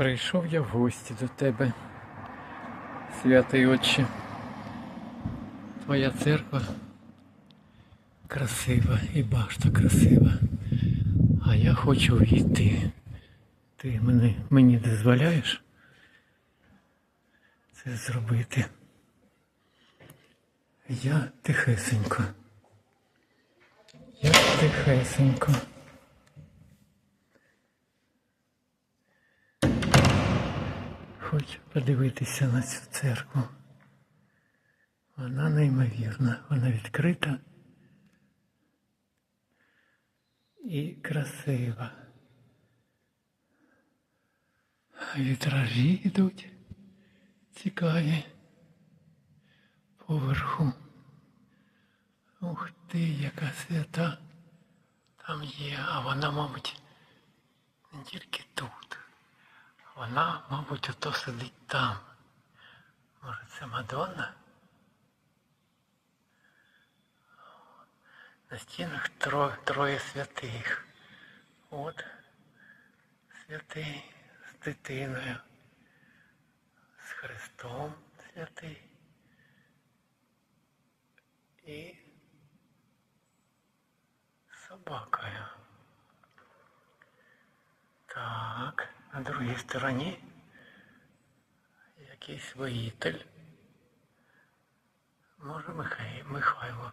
Прийшов я в гості до тебе, святий Отче. Твоя церква красива і башта красива. А я хочу війти. Ти мене, мені дозволяєш це зробити. Я тихесенько. Я тихесенько. Хочу подивитися на цю церкву. Вона неймовірна, вона відкрита і красива. Вітражі йдуть цікаві поверху. Ух ти, яка свята там є, а вона, мабуть, не тільки тут. Вона, мабуть, ото сидить там. Може, це Мадонна? На стінах троє, троє святих. От святий з дитиною, з Христом святий. І собакою. На другій стороні якийсь воїтель. Може Михай, Михайло.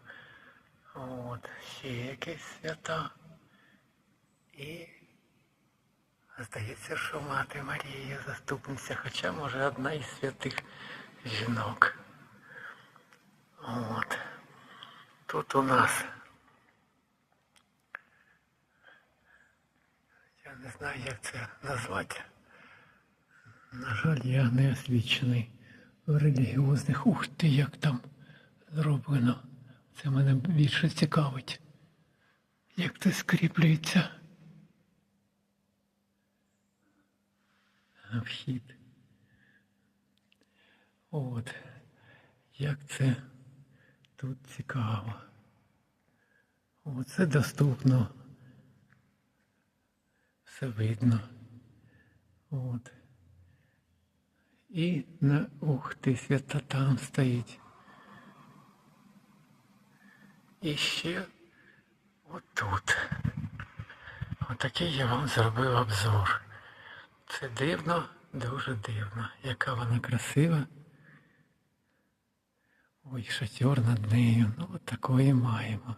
От, ще якісь свята. І здається, що мати Марія заступниця, хоча може одна із святих жінок. От. Тут у нас Я не знаю, як це назвати. На жаль, я не освічений в релігіозних. Ух ти, як там зроблено. Це мене більше цікавить. Як це скріплюється. Вхід. От. Як це тут цікаво. Оце доступно все видно. От. І на ух ти, свята там стоїть. І ще отут. Отакий я вам зробив обзор. Це дивно, дуже дивно. Яка вона красива. Ой, шатер над нею. Ну, от такої маємо.